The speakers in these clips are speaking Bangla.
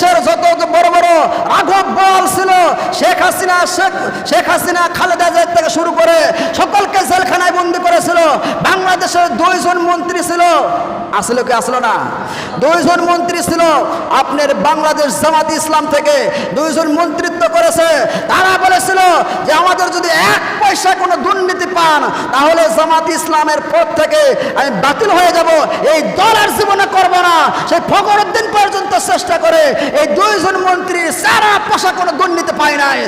দেশের যত বড় বড় রাঘব বল ছিল, শেখ হাসিনা শেখ হাসিনা খালেদা জিয়া থেকে শুরু করে সকলকে জেলখানায় বন্দি করেছিল। বাংলাদেশের দুইজন মন্ত্রী ছিল। আসলো কি আসলো না? দুইজন মন্ত্রী ছিল আপনার বাংলাদেশ জামাত ইসলাম থেকে। দুইজন মন্ত্রিত্ব করেছে। তারা বলেছিল যে আমাদের যদি এক পয়সা কোনো দুর্নীতি পান, তাহলে জামাত ইসলামের পথ থেকে আমি বাতিল হয়ে যাব। এই দল জীবনে করব না। সেই ফখরুদ্দিন পর্যন্ত চেষ্টা করে। এই দুইজন মন্ত্রী সারা পয়সা কোনো দুর্নীতি পায় নাই।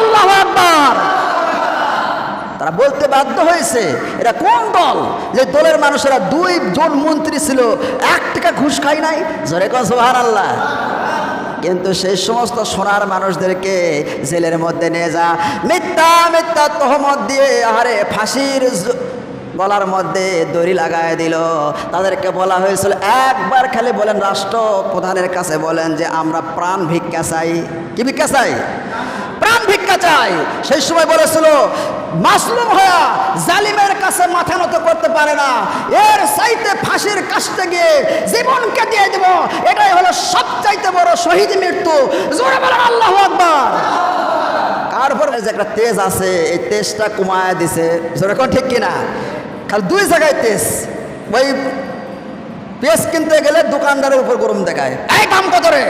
আল্লাহ আকবার! তারা বলতে বাধ্য হয়েছে এটা কোন দল? যে দলের মানুষেরা দুই জন মন্ত্রী ছিল, এক টাকা ঘুষ খাই নাই। জোরে সোহান আল্লাহ কিন্তু সেই সমস্ত সোনার মানুষদেরকে জেলের মধ্যে নিয়ে যা। মিথ্যা মিথ্যা তহমত দিয়ে, আহারে ফাঁসির গলার মধ্যে দড়ি লাগায় দিল। তাদেরকে বলা হয়েছিল, একবার খালি বলেন রাষ্ট্র প্রধানের কাছে বলেন যে আমরা প্রাণ ভিক্ষা চাই। কি ভিক্ষা চাই? প্রাণ ভিক্ষা চাই। সেই সময় বলেছিল, মাসলুম হয়া জালিমের কাছে মাথা নত করতে পারে না। এর চাইতে ফাঁসির কাছতে গিয়ে জীবনকে দিয়ে দেব। এটাই হলো সবচাইতে বড় শহীদ মৃত্যু। জোরে বলেন, আল্লাহ আকবার! কার উপর যে একটা তেজ আছে, এই তেজটা কমায় দিছে। জোরে ঠিক কিনা? খালি দুই জায়গায় তেজ। ওই পেঁয়াজ কিনতে গেলে দোকানদারের উপর গরম দেখায়। এই দাম কত রে?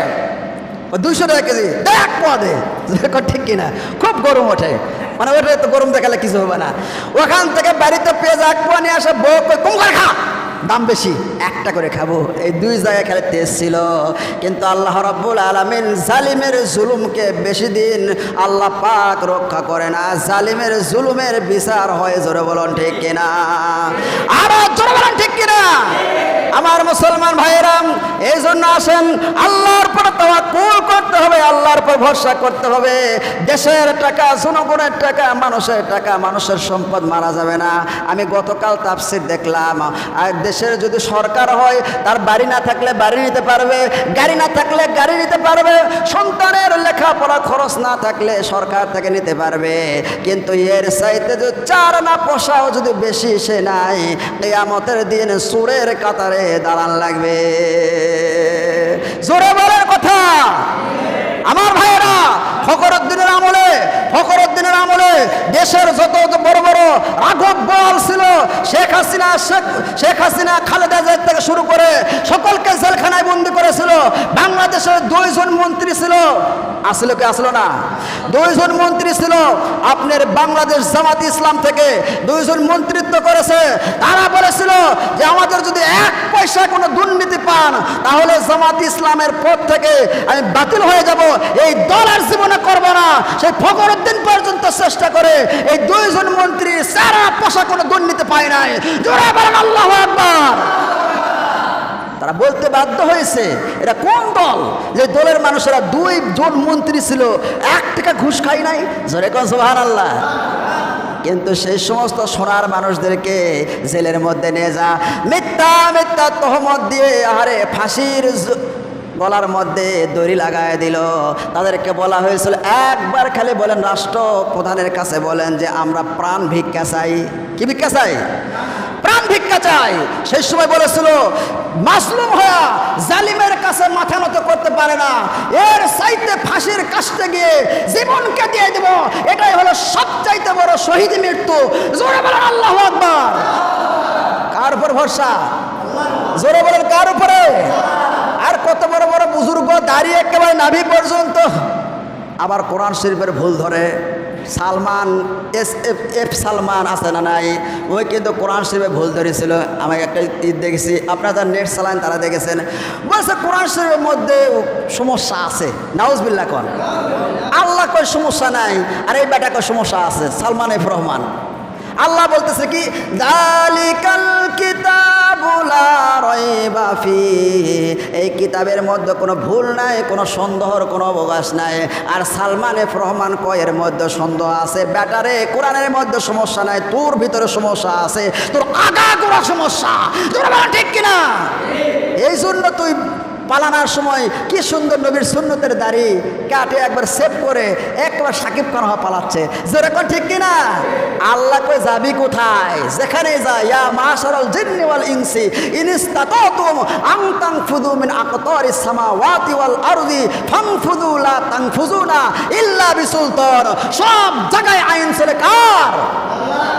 দুইশো টাকা কেজি। এক পোয়া দে। ঠিক কিনা। খুব গরম ওঠে। মানে ওটা তো গরম দেখালে কিছু হবে না। ওখান থেকে বাড়িতে পেঁয়াজ এক পোয়া নিয়ে আসে, বউ কম করে খা। দাম বেশি, একটা করে খাব। এই দুই জায়গায় খেলে তেজ ছিল। কিন্তু আল্লাহ রব্বুল আলমিন জালিমের জুলুমকে বেশি দিন আল্লাহ পাক রক্ষা করে না। জালিমের জুলুমের বিচার হয়, জোরে বলুন ঠিক কিনা? আরও জোরে বলুন ঠিক কিনা? আমার মুসলমান ভাইয়েরাম, এই জন্য আসেন, আল্লাহর পর হবে আল্লাহর পর ভরসা করতে হবে। দেশের টাকা, জনগণের টাকা, মানুষের টাকা, মানুষের সম্পদ মারা যাবে না। আমি গতকাল তাফসির দেখলাম। আর দেশের যদি সরকার হয়, তার বাড়ি না থাকলে বাড়ি নিতে পারবে, গাড়ি না থাকলে গাড়ি নিতে পারবে, সন্তানের লেখাপড়া খরচ না থাকলে সরকার থেকে নিতে পারবে। কিন্তু এর চাইতে যে চার না পোষাও যদি বেশি, সে নাই। কেয়ামতের দিন সুরের কাতারে দাঁড়ান লাগবে। জোরে বলার কথা। আমার ভাইয়েরা ফকরুদ্দিনের আমলে ফকরুদ্দিনের আমলে দেশের যত বড় রাঘব বল ছিল। শেখ হাসিনা শেখ হাসিনা খালেদা জিয়া থেকে শুরু করে সকলকে জেলখানায় বন্দি করেছিল। বাংলাদেশের দুইজন মন্ত্রী ছিল। আসলো কি আসলো না? দুইজন মন্ত্রী ছিল আপনার বাংলাদেশ জামাত ইসলাম থেকে। দুইজন মন্ত্রিত্ব করেছে। তারা বলেছিল যে আমাদের যদি এক পয়সা কোনো দুর্নীতি পান, তাহলে জামাত ইসলামের পদ থেকে আমি বাতিল হয়ে যাব। এই দল আর জীবনে করব না। সেই ফখরুদ্দিন পর্যন্ত চেষ্টা করে। এই দুইজন মন্ত্রী সারা পয়সা কোনো দুর্নীতি পায় নাই। জোরে বলেন, আল্লাহ আকবার। তারা বলতে বাধ্য হয়েছে এটা কোন দল? যে দলের মানুষেরা দুই জন মন্ত্রী ছিল, এক টাকা ঘুষ খাই নাই। জোরে কোন আল্লাহ কিন্তু সেই সমস্ত সোনার মানুষদেরকে জেলের মধ্যে নিয়ে যা। মিথ্যা মিথ্যা তহমত দিয়ে আরে ফাঁসির গলার মধ্যে দড়ি লাগায় দিল। তাদেরকে বলা হয়েছিল, একবার খালি বলেন রাষ্ট্র, প্রধানের কাছে বলেন যে আমরা প্রাণ ভিক্ষা চাই। কি ভিক্ষা চাই? প্রাণ ভিক্ষা চাই। সেই সময় বলেছিল, মাসলুম হয়া জালিমের কাছে মাথা নত করতে পারে না। এর চাইতে ফাঁসির কাছতে গিয়ে জীবনকে দিয়ে দেব। এটাই হলো সবচাইতে বড় শহীদ মৃত্যু। জোরে বলেন, আল্লাহ আকবার। কার উপর ভরসা? জোরে বলেন, কার উপরে? কত বড় বড় বুজুর্গ দাঁড়িয়ে একেবারে নাভি পর্যন্ত। আবার কোরআন শরীফের ভুল ধরে, Salman, S F F Salman আছে না নাই? ওই কিন্তু কোরআন শরীফে ভুল ধরেছিল। আমি একটা ঈদ দেখেছি, আপনারা যারা নেট চালান, তারা দেখেছেন। বলছে, কোরআন শরীফের মধ্যে সমস্যা আছে। নাউজবিল্লা কন। আল্লাহ কয় সমস্যা নাই, আর এই বেটা কয় সমস্যা আছে, সালমান এফ রহমান। আল্লাহ বলতেছে কি, দালিকাল কিতাবুলা রয়বা ফি। এই কিতাবের মধ্যে কোনো ভুল নাই, কোনো সন্দেহর কোনো অবকাশ নাই। আর সালমান এফ রহমান কয়ের মধ্যে সন্দেহ আছে? ব্যাটারে, কোরআনের মধ্যে সমস্যা নাই, তোর ভিতরে সমস্যা আছে, তোর আগা করা সমস্যা। তোর ঠিক কিনা? এই জন্য তুই পালানোর সময় কি সুন্দর নবীর সুন্নতের দাড়ি কাটে একবার সেভ করে একবার সাকিব খান পালাচ্ছে। যেরকম ঠিক কিনা? আল্লাহ কই যাবি কোথায়? যেখানে যা। ইয়া মাশারাল জিন্নি ওয়াল ইনসি। ইনিস্তাতাতুম আন তানফুযু মিন আকতারিস সামাওয়াতি ওয়াল আরদি ফানফুযু লা তানফুযুনা ইল্লা বিসুলতান। সব জায়গায় আইন চলে কার?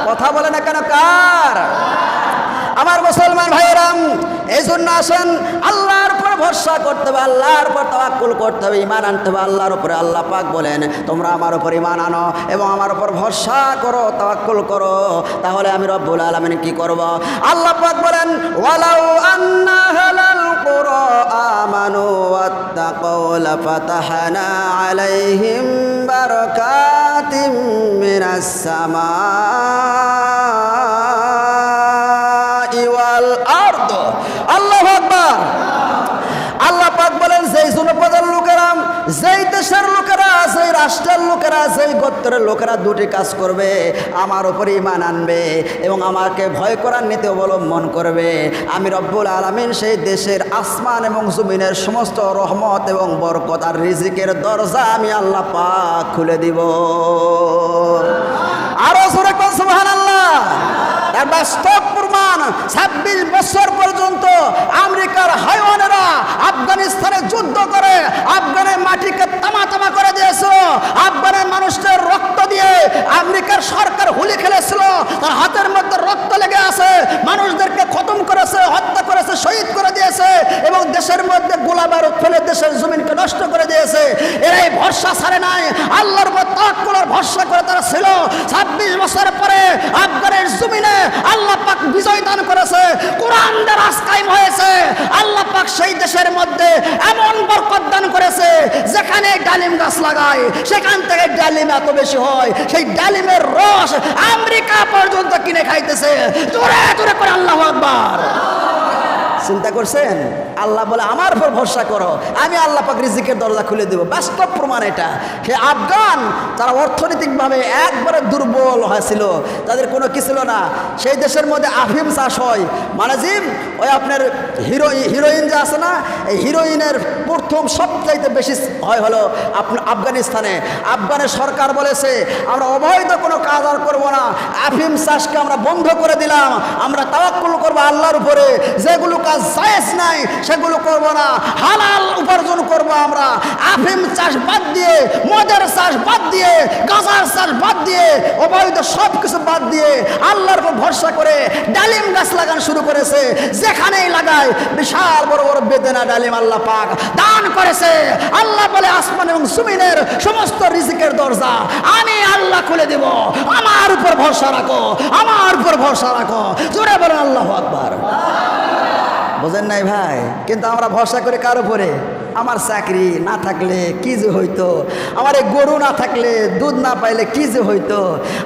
কথা বলে না কেন কার? মুসলমান ভাইয়েরাম এই জন্য আসেন, আল্লাহর উপর ভরসা করতে হবে, আল্লাহর উপর তাওয়াক্কুল করতে হবে ইমান আনতে হবে, আল্লাহর উপরে আল্লাহ পাক বলেন, তোমরা আমার উপর ইমান আনো এবং আমার উপর ভরসা করো, তাওয়াক্কুল করো, তাহলে আমি রব্বুল আলামিন কি করব? আল্লাহ পাক বলেন, ওয়ালাউ আন্না হালাল কুরা আমানু ওয়াত্তাকাউ লাফাতাহনা আলাইহিম বারাকাতিম মিনাস সামা আল্লাহু আকবার। আল্লাহ পাক বলেন, যেই জনপদের লোকেরা, যেই দেশের লোকেরা, যেই রাষ্ট্রের লোকেরা, যেই গোত্রের লোকেরা দুটি কাজ করবে, আমার উপরে ইমান আনবে এবং আমাকে ভয় করার নীতি অবলম্বন করবে। আমি রব্বুল আলমিন সেই দেশের আসমান এবং জমিনের সমস্ত রহমত এবং বরকত আর রিজিকের দরজা আমি আল্লাহ পাক খুলে দিব। আরও জোরে কোন সুবহান আল্লাহ ছাব্বিশ বছর পর্যন্ত আমেরিকার হাইওয়ানেরা আফগানিস্তানে যুদ্ধ করে, আফগানের মাটিকে তামা তামা করে দিয়েছিল। আফগানের মানুষদের রক্ত দিয়ে আমেরিকার সরকার হুলি খেলেছিল। তার হাতের মধ্যে রক্ত লেগে আছে। মানুষদেরকে খতম করেছে, হত্যা করেছে, শহীদ করে দিয়েছে এবং দেশের মধ্যে গোলা বারুদ ফেলে দেশের জমিনকে নষ্ট করে দিয়েছে। এরাই ভরসা ছাড়ে নাই। আল্লাহর উপর তাওয়াক্কুলের ভরসা করে তারা ছিল। ছাব্বিশ বছর পরে আফগানের জমিনে আল্লাহ পাক বিজয় দান করেছে কোরআন রাজ কায়েম হয়েছে। আল্লাহ পাক সেই দেশের মধ্যে এমন বরকত দান করেছে, যেখানে ডালিম গাছ লাগায়, সেখান থেকে ডালিম এত বেশি হয়, সেই ডালিমের রস আমেরিকা পর্যন্ত কিনে খাইতেছে। তোরে তোরে করে আল্লাহ আকবার। চিন্তা করছেন? আল্লাহ বলে, আমার উপর ভরসা করো। আমি আল্লাহ পাক রিজিকের দরজা খুলে দেবো। বাস্তব প্রমাণ এটা। সে আফগান তারা অর্থনৈতিকভাবে একবারে দুর্বল হয়েছিল, তাদের কোনো কি ছিল না? সেই দেশের মধ্যে আফিম চাষ হয়। মানে ওই আপনার হিরো হিরোইন যে আছে না, এই হিরোইনের প্রথম সবচাইতে বেশি হয় হলো আপনার আফগানিস্তানে। আফগানের সরকার বলেছে, আমরা অবৈধ কোনো কাজ আর করব না। আফিম চাষকে আমরা বন্ধ করে দিলাম। আমরা তাওয়াক্কুল করব আল্লাহর উপরে। যেগুলো কাজ জায়েজ নাই, সেগুলো করব না। হালাল উপার্জন করব আমরা। আফিম চাষ বাদ দিয়ে, মদের চাষ বাদ দিয়ে, গাঁজার চাষ বাদ দিয়ে, অবৈধ সব কিছু বাদ দিয়ে আল্লাহর উপর ভরসা করে ডালিম গাছ লাগানো শুরু করেছে। যেখানেই লাগায়, বিশাল বড় বড় বেদেনা ডালিম আল্লাহ পাক। দান করেছে। আল্লাহ বলে, আসমান এবং সুমিনের সমস্ত রিজিকের দরজা আমি আল্লাহ খুলে দেব। আমার উপর ভরসা রাখো, আমার উপর ভরসা রাখো। জোরে বলেন, আল্লাহ আকবার। বোঝেন নাই ভাই? কিন্তু আমরা ভরসা করে কার উপরে? আমার চাকরি না থাকলে কি যে হইতো? আমার এই গরু না থাকলে, দুধ না পাইলে কি যে হইতো?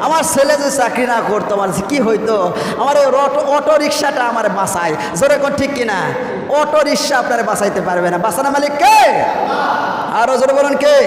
আমার ছেলে যে চাকরি না করতো, আমার কি হইতো? আমার এই অটো অটো রিক্সাটা আমার বাসায় জোরে কোন ঠিক কিনা? অটো রিক্সা আপনারা বাঁচাইতে পারবে না। বাঁচানো মালিক কে? আরও জোরে বলুন কে?